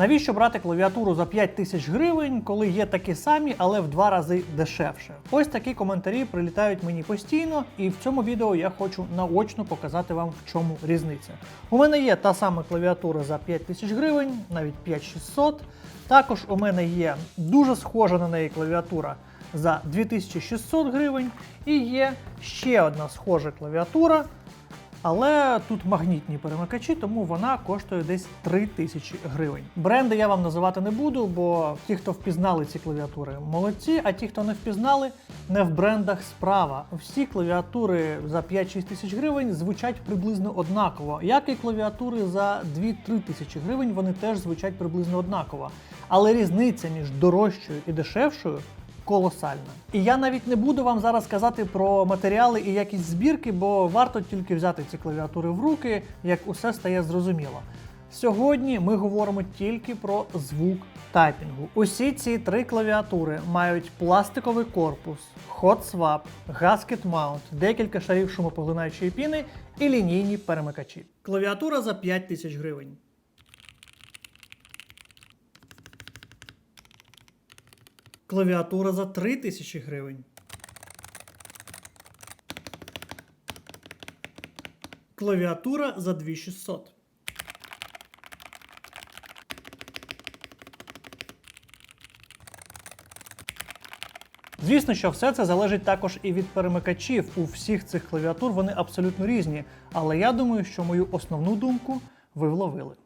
Навіщо брати клавіатуру за 5 тисяч гривень, коли є такі самі, але в два рази дешевше? Ось такі коментарі прилітають мені постійно, і в цьому відео я хочу наочно показати вам, в чому різниця. У мене є та сама клавіатура за 5 тисяч гривень, навіть 5600. Також у мене є дуже схожа на неї клавіатура за 2600 гривень, і є ще одна схожа клавіатура. Але тут магнітні перемикачі, тому вона коштує десь 3 тисячі гривень. Бренди я вам називати не буду, бо ті, хто впізнали ці клавіатури, молодці, а ті, хто не впізнали, не в брендах справа. Всі клавіатури за 5-6 тисяч гривень звучать приблизно однаково. Як і клавіатури за 2-3 тисячі гривень, вони теж звучать приблизно однаково. Але різниця між дорожчою і дешевшою колосальна. І я навіть не буду вам зараз казати про матеріали і якість збірки, бо варто тільки взяти ці клавіатури в руки, як усе стає зрозуміло. Сьогодні ми говоримо тільки про звук тайпінгу. Усі ці три клавіатури мають пластиковий корпус, hot swap, gasket mount, декілька шарів шумопоглинаючої піни і лінійні перемикачі. Клавіатура за 5 тисяч гривень. Клавіатура за 3 тисячі гривень. Клавіатура за 2600. Звісно, що все це залежить також і від перемикачів. У всіх цих клавіатур вони абсолютно різні. Але я думаю, що мою основну думку ви вловили.